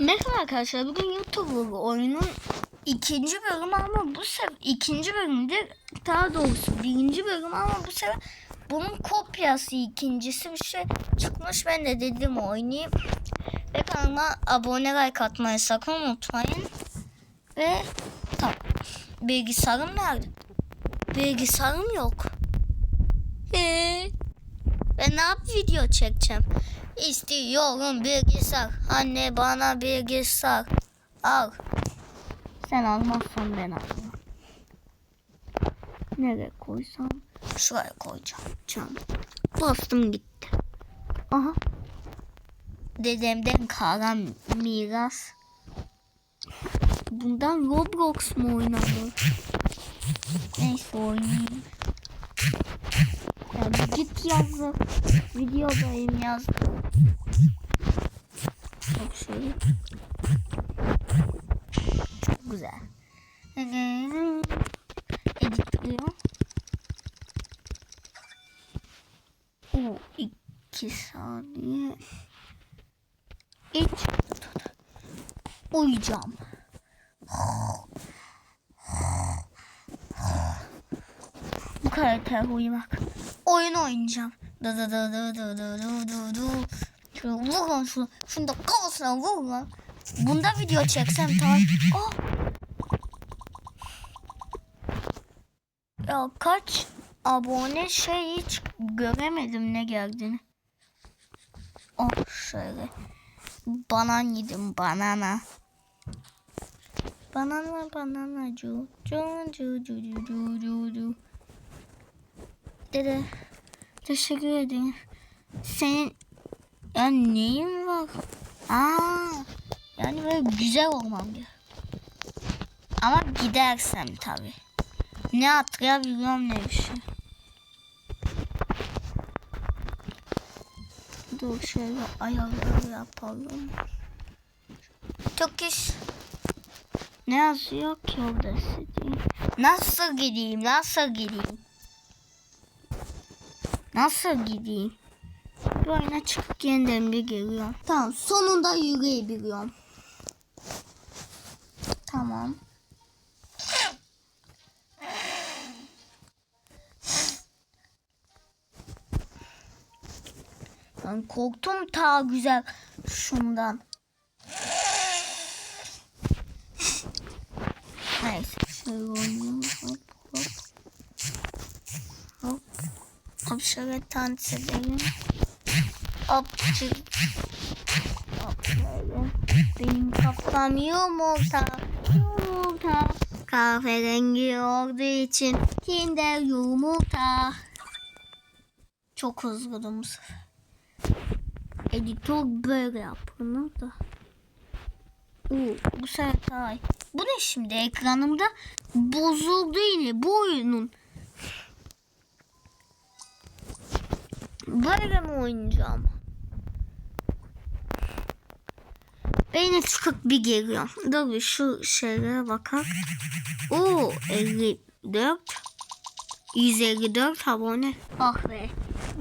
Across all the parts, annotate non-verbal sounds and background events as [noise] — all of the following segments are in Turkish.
Merhaba arkadaşlar. Bugün YouTube oyunun ikinci bölümü ama bu sefer ikinci bölümde daha doğrusu birinci bölüm ama bu sefer bunun kopyası ikincisi bir şey çıkmış. Ben de dedim oynayayım. Ve kanalıma abone like atmayı sakın unutmayın. Ve tamam. Bilgisayarım nerede? Bilgisayarım yok. Ben ne yap video çekeceğim? İstiyorum bilgisayar. Anne bana bilgisayar. Al. Sen almazsan ben almam. Nereye koysam? Şuraya koyacağım. Cam. Bastım gitti. Aha. Dedemden kalan miras. Bundan Roblox mu oynanır? Neyse oynayayım. Ya bir git yazdı. Videodayım yazdı. Çok şöyle. Çok güzel. Editliyor. O iki saniye. İç. Uyuyacağım. Bu karakter uyumak. Oyun oynayacağım. Da da da da da da da da da. Şunu vur lan şunu. Şunu da kafasına vur lan. Bunda video çeksem tamam. Oh. Ya kaç abone şey hiç göremedim ne geldiğini. Oh şöyle. Banan yedim banana. Banana banana cu cu cu cu cu cu cu. Dede teşekkür ederim. Senin ya neyin var? Aa, yani böyle güzel olmam diyor. Ama gidersem tabi. Ne hatırlayabiliyorum ne bir şey. Dur şöyle ayarları yapalım. Çok. Ne yazıyor ki orada? Nasıl gideyim? Nasıl gideyim? Nasıl gideyim? Bir oyuna çıkıp yeniden bir geliyorum. Tamam sonunda yürüyebiliyorum. Tamam. Ben korktum ta güzel şundan. Neyse şöyle oynayalım. Hop hop. Hop. Hop şöyle dans edelim. Hop çık. Hop şöyle. Benim kafam yumurta. Yumurta. Kahverengi olduğu için Kinder yumurta. Çok hızlıydım bu sefer. Editör böyle yapılır da. Oo, bu sefer. Bu ne şimdi ekranımda bozuldu yine bu oyunun. Mi oynayacağım? Ben yine çıkıp bir geliyorum. Dur bir şu şeylere bakalım. Oo 54 154 abone. Ah be.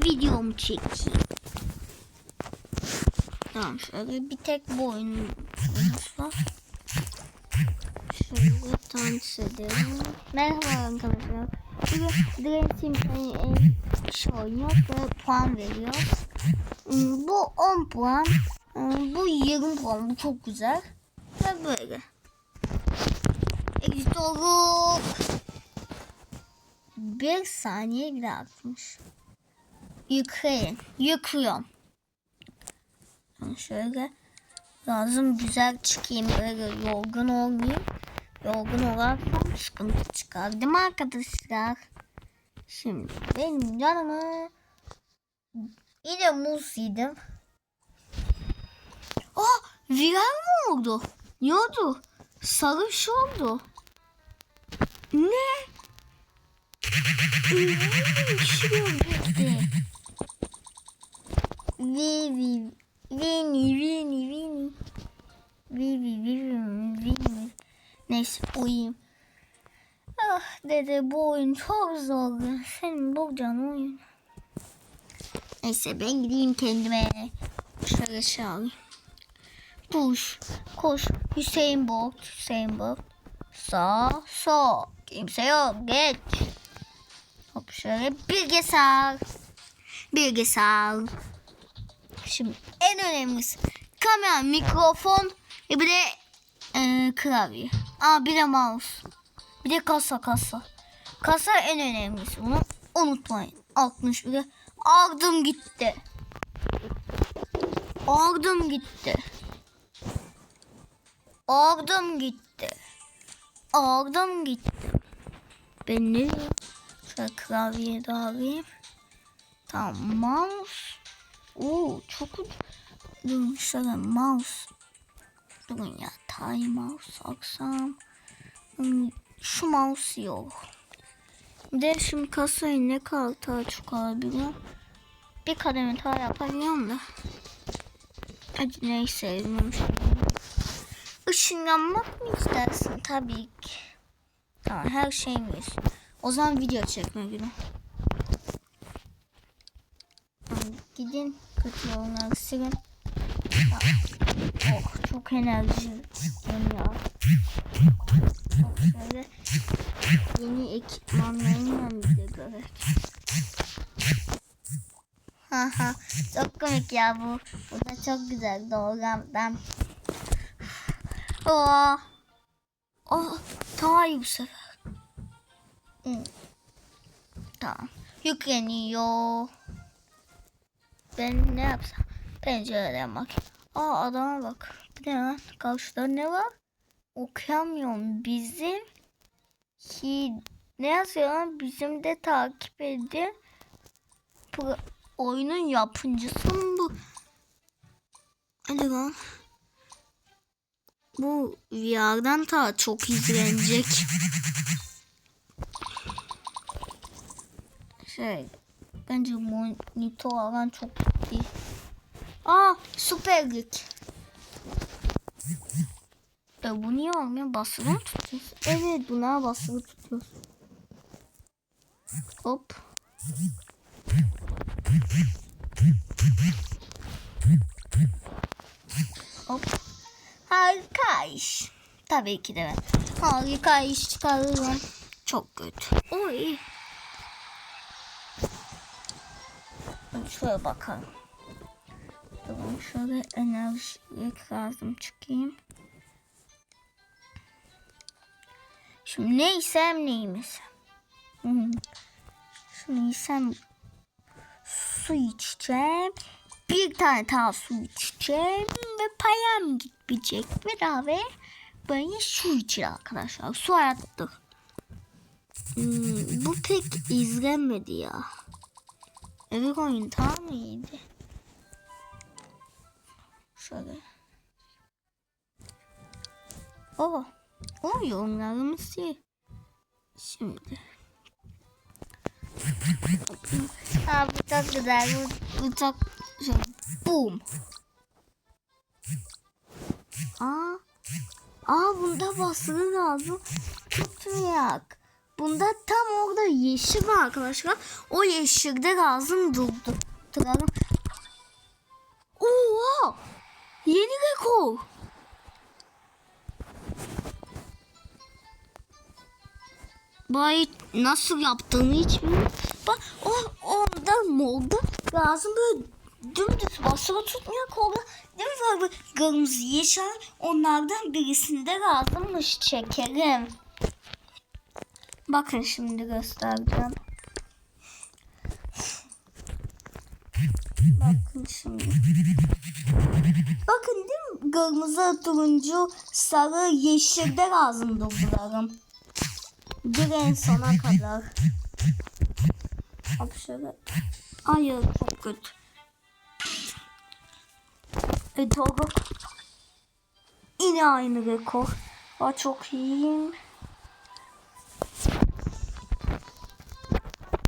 Videomu çekeyim. Tamam şöyle bir tek bu oyunumuz var. Şöyle dans edelim. Merhaba arkadaşlar. Bugün Dream Team'in şey oynuyor ve puan veriyor. Hmm, Bu 10 puan. hmm, Bu 20 puan. Bu çok güzel. Ve böyle. Editörlük. Bir saniye bile atmış. Yükleyin. Yüklüyorum. Şöyle lazım güzel çıkayım böyle yorgun olmayayım. Yorgun olarsam sıkıntı çıkar değil mi arkadaşlar? Şimdi benim canımı yine muz yedim. Aa viral mı oldu? Ne oldu? Sarı bir şey oldu. Ne? Bir şey oldu. Vi vi Vini vini vini. Vivi vivi vini. Neyse uyuyayım. Ah dede bu oyun çok zor. Senin bulacağın oyun. Neyse ben gideyim kendime. Şöyle şey alayım. Push. Koş. Hüseyin Bolt. Hüseyin Bolt. Sağ. Sol. Kimse yok. Geç. Hop şöyle bilgisayar. Bilgisayar. Şimdi en önemlisi kamera, mikrofon ve bir de e, klavye. Aa bir de mouse. Bir de kasa kasa. Kasa en önemlisi. Bunu unutmayın. 61'e aldım gitti. Aldım gitti. Aldım gitti. Aldım gitti. Ben ne? Şöyle klavye de alayım. Tamam mouse. Oo çok ucuz. Şöyle mouse. Durun ya tay mouse aksam. Hmm, Şu mouse yok. Bir de şimdi kasayı ne kadar daha çok alabiliyorum. Bir kademe daha yapabiliyorum da. Hadi neyse şimdi. Işınlanmak mı istersin? Tabii ki. Tamam her şeyimiz. O zaman video çekme günü. Gidin kötü yolları silin. Tamam. Oh çok enerji ya. Şöyle yeni ekipmanlarımla bir de gerek. Haha çok komik ya bu. Bu da çok güzel doğramdan. Aa. Oh, daha iyi bu sefer. Hmm. Tamam. Yükleniyor. Ben ne yapsam? Pencereden bak. Aa adama bak. Bir de lan karşıda ne var? Okuyamıyorum. Bizim ki ne yazıyor lan? Bizim de takip edin. Bu oyunun yapımcısı mı bu? Hadi lan. Bu VR'dan ta çok izlenecek. Şey, bence monitör alan çok iyi. Aa, Süper Lig. E bu niye olmuyor? Basılı mı tutuyoruz? Evet, buna basılı tutuyoruz. Hop. Hop. Harika iş. Tabii ki de ben. Harika iş çıkarırım. Çok kötü. Oy. Şöyle bakalım. Tamam şöyle enerji lazım çıkayım. Şimdi ne isem neymiş? Hmm. Şunu isem su içeceğim. Bir tane daha su içeceğim ve payam gitmeyecek. Beraber böyle su içir arkadaşlar. Su hayattır. Hmm, bu pek izlenmedi ya. Evet oyun tam iyiydi. Şöyle. Oh. O yorumlarımız iyi. Şimdi. [laughs] Aa, bu çok güzel. Bu, bu çok şey. Boom. Aa. Aa bunda basılı lazım. Tutmayak. Bunda tam orada yeşil var arkadaşlar. O yeşilde lazım durdu. Duralım. Yeni rekor. Bay nasıl yaptığını hiç bilmiyorum. Bak o orada molda lazım böyle dümdüz basılı tutmuyor kolda. Değil mi bu kırmızı yeşil onlardan birisinde lazımmış çekerim. Bakın şimdi göstereceğim. Bakın şimdi. Bakın değil mi? Kırmızı, turuncu, sarı, yeşilde lazım durdularım. Bir en sona kadar. Hop şöyle. Hayır çok kötü. E doğru. Yine aynı rekor. Aa, çok iyiyim.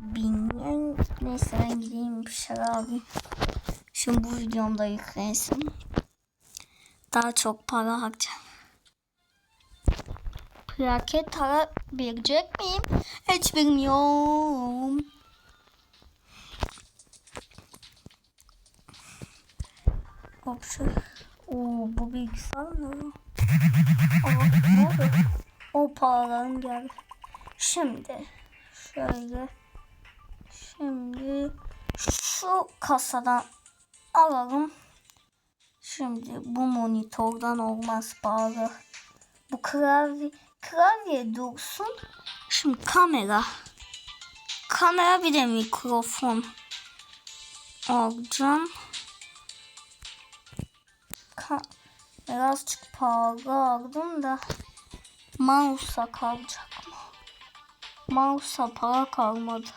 Bilmiyorum. Neyse ben gideyim bir şeyler alayım. Şimdi bu videomda yüklensin. Daha çok para harcayacağım. Plaket alabilecek miyim? Hiç bilmiyorum. Hop şu. Oo bu bilgisayar oldu? O paralarım geldi. Şimdi şöyle şimdi şu kasadan alalım. Şimdi bu monitörden olmaz bağlı. Bu klavye klavye dursun. Şimdi kamera. Kamera bir de mikrofon alacağım. Ka birazcık pahalı aldım da mouse'a kalacak mı? Mouse'a para kalmadı.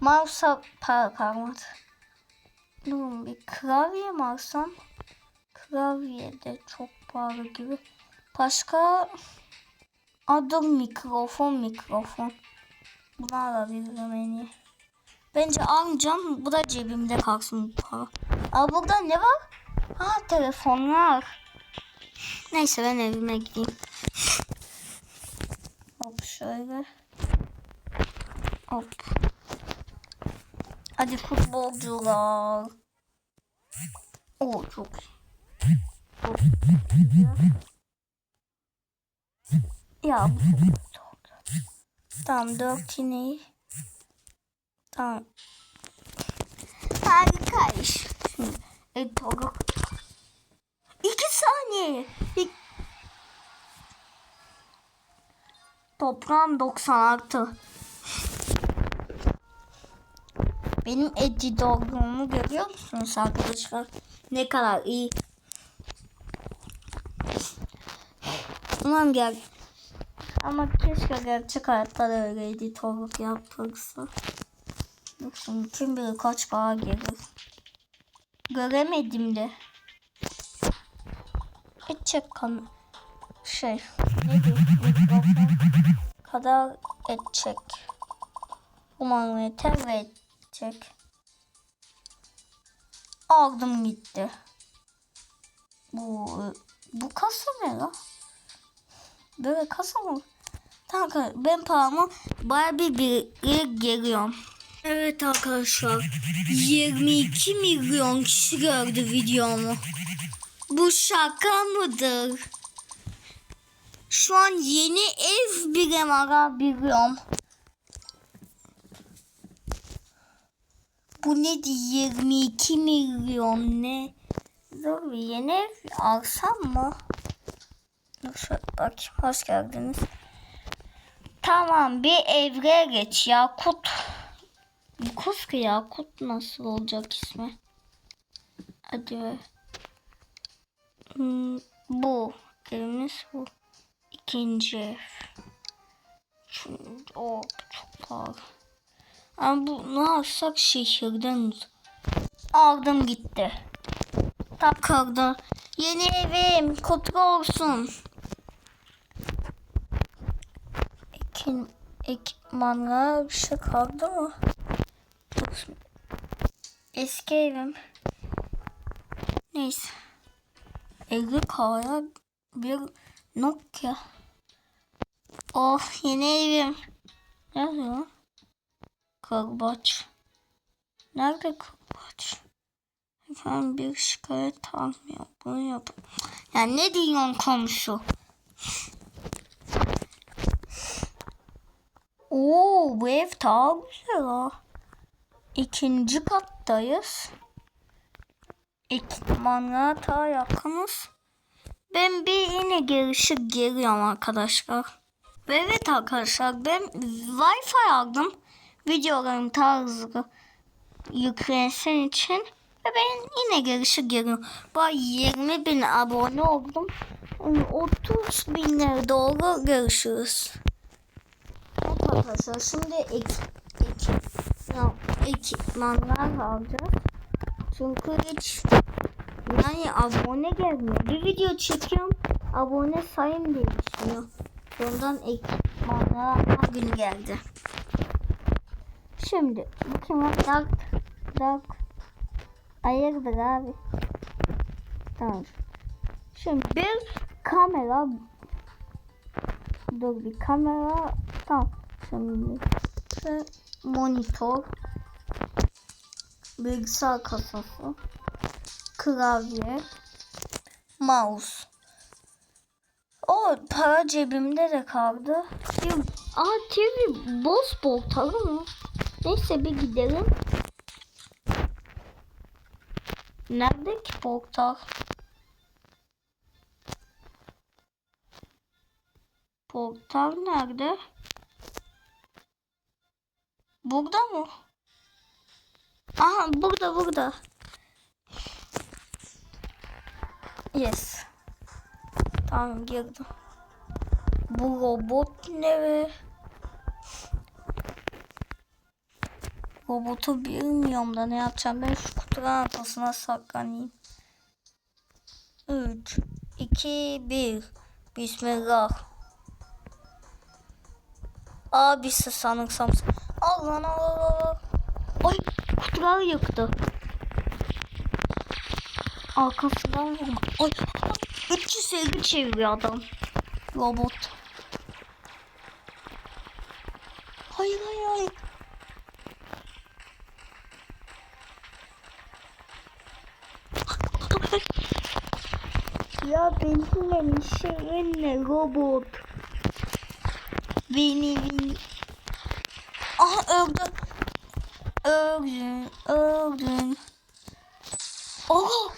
Mouse'a para kalmadı. Durun bir klavye mi alsam? Klavye de çok pahalı gibi. Başka adım mikrofon mikrofon. Bunu alabilirim en iyi. Bence almayacağım. Bu da cebimde kalsın para. Aa burada ne var? Ha telefonlar. Neyse ben evime gideyim. Hop şöyle. Hop. Hadi futbolcular. Oo çok. Ya bu çok kötü oldu. Tamam dört ineği. Tamam. Harika iş. Şimdi e, doğru. İki saniye. İk... Toprağım 96. Benim editörlüğümü görüyor musunuz arkadaşlar? Ne kadar iyi. Ulan gel. Ama keşke gerçek hayatta da öyle editörlük yapılsa. Şimdi kim bilir kaç para gelir. Göremedim de. Edecek kan şey nedir mikrofon kadar edecek. Umarım yeter ve edecek. Aldım gitti. Bu bu kasa ne la? Böyle kasa mı? Tamam ben paramı baya bir bir geliyorum. Evet arkadaşlar 22 milyon kişi gördü videomu. Bu şaka mıdır? Şu an yeni ev bile arabiliyorum. Bu ne 22 milyon ne? Dur bir yeni alsam mı? Şöyle bakayım hoş geldiniz. Tamam bir evre geç Yakut. Ki Yakut nasıl olacak ismi? Hadi. Hmm, bu evimiz bu. İkinci ev. Şimdi o çok pahalı. Ama bu ne alsak şehirden aldım gitti. Takıldı. Yeni evim kutlu olsun. Ekin, ekmanlara bir şey kaldı mı? Eski evim. Neyse. 50 kaya bir Nokia. Oh yeni evim. Nerede lan? Kırbaç. Nerede kırbaç? Efendim bir şikayet almıyor. Bunu yap. Ya ne diyorsun komşu? Oo bu ev daha güzel ha. İkinci kattayız. Ekipmanlara daha yakınız. Ben bir yine gelişip geliyorum arkadaşlar. Ve evet arkadaşlar ben Wi-Fi aldım. Videolarım daha hızlı yüklensin için. Ve ben yine gelişip geliyorum. Bu 20 bin abone oldum. 30 binlere doğru görüşürüz. Evet arkadaşlar şimdi ek, ek, ya, ekipmanlar alacağız. Çünkü hiç yani abone gelmiyor. Bir video çekiyorum. Abone sayım değişmiyor. Ondan ekipmanlar günü geldi. Şimdi kim var? Dark. Dark. Hayırdır abi? Tamam. Şimdi bir kamera Dur bir kamera Tamam. Şimdi şu monitör bilgisayar kasası klavye mouse. O para cebimde de kaldı. Aa TV boz boltalı mı? Neyse bir gidelim. Nerede ki portal? Portal nerede? Burada mı? Aha burada burada. Yes. Tamam girdim. Bu robot ne be? Robotu bilmiyorum da ne yapacağım. Ben şu kutunun arkasına saklanayım. 3, 2, 1. Bismillah. Abisi sanırsam. Al lan al al al. Ay kutular yıktı. Arkasından vurma. Ay 350 çeviriyor adam. Robot. Hayır hayır hayır. Ya benimle ne robot? Beni beni. Aha öldü. Öldün, öldün. Oha!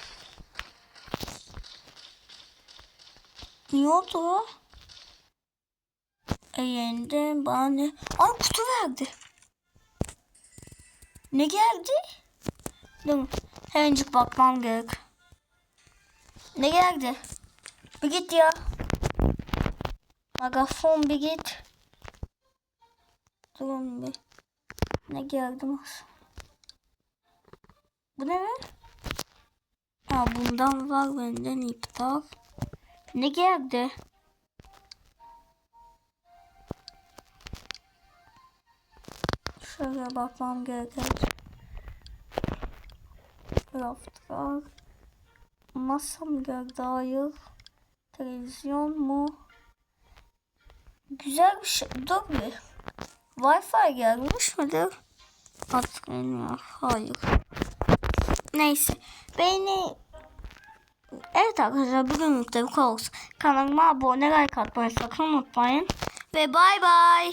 Ne oldu? Elinde bana ne? Ay kutu verdi. Ne geldi? Mi? Hemencik bakmam gerek. Ne geldi? Bir git ya. Megafon bir git. Durun bir. Ne geldi mas? Bu ne be? Ha bundan var benden iptal. Ne geldi? Şöyle bakmam gerekecek. Raftar. Masa mı geldi? Hayır. Televizyon mu? Güzel bir şey. Dur bir. Wi-Fi gelmiş midir? Hatırlamıyorum. Hayır. Neyse. Beni Evet arkadaşlar bugünlük de bu kadar olsun. Kanalıma abone like atmayı sakın unutmayın. Ve bay bay.